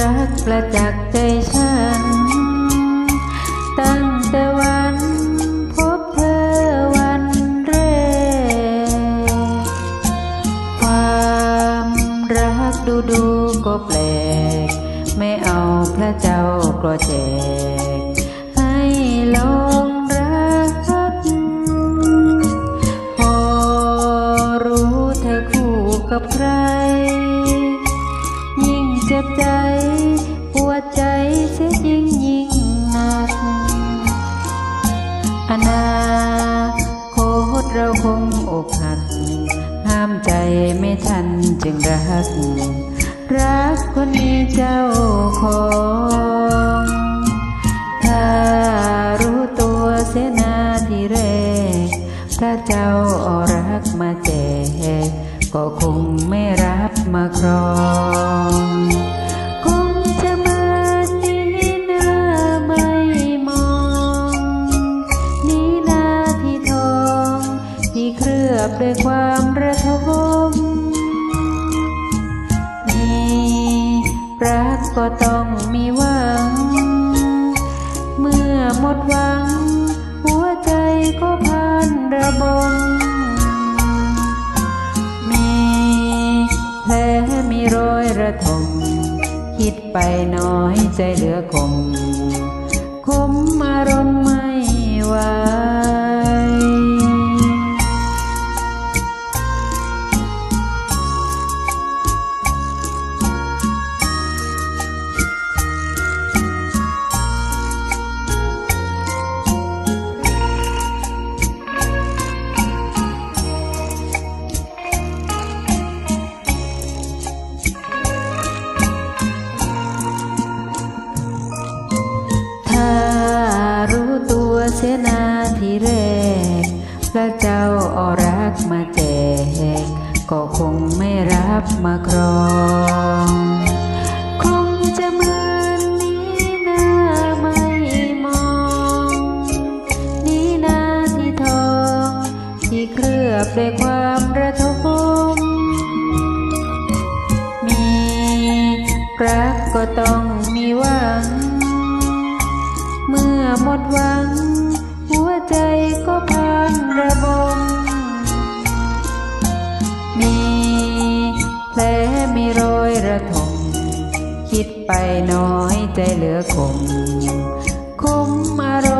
รักประจักษ์ใจฉัน ตั้งแต่วันพบเธอวันแรก ความรักดูดูก็แปลก ไม่เอาพระเจ้ากลัแจก ให้ลองรัก พอรู้เธอคู่กับใคร จ็บใจ ปวดใจเสียยิ่งยิ่งหนัก อนาคตเราคงอกหัก ห้ามใจไม่ทันจึงรัก รักคนมีเจ้าของถ้ารู้ตัวเสนาทีแรกพระเจ้าอรักมาแจกก็คงไม่รับมาครอง อบด้วยความระทมมีรักก็ต้องมีหวัง เมื่อหมดหวัง หัวใจก็พันระบมมีแผลมีรอยระทมคิดไปน้อยใจเหลือคง เสียนาที่แรก พระเจ้าเอารักมาแจก ก็คงไม่รับมาครองคงจะเหมือนนี้นาไม่มอง นี่นาที่ทอง ที่เคลือบด้วยความระทมมีรักก็ต้องมีหวัง เมื่อหมดหวัง หัวใจก็พังระบม มีแผลมีรอยระทมคิดไปน้อยใจเหลือคงคมอารม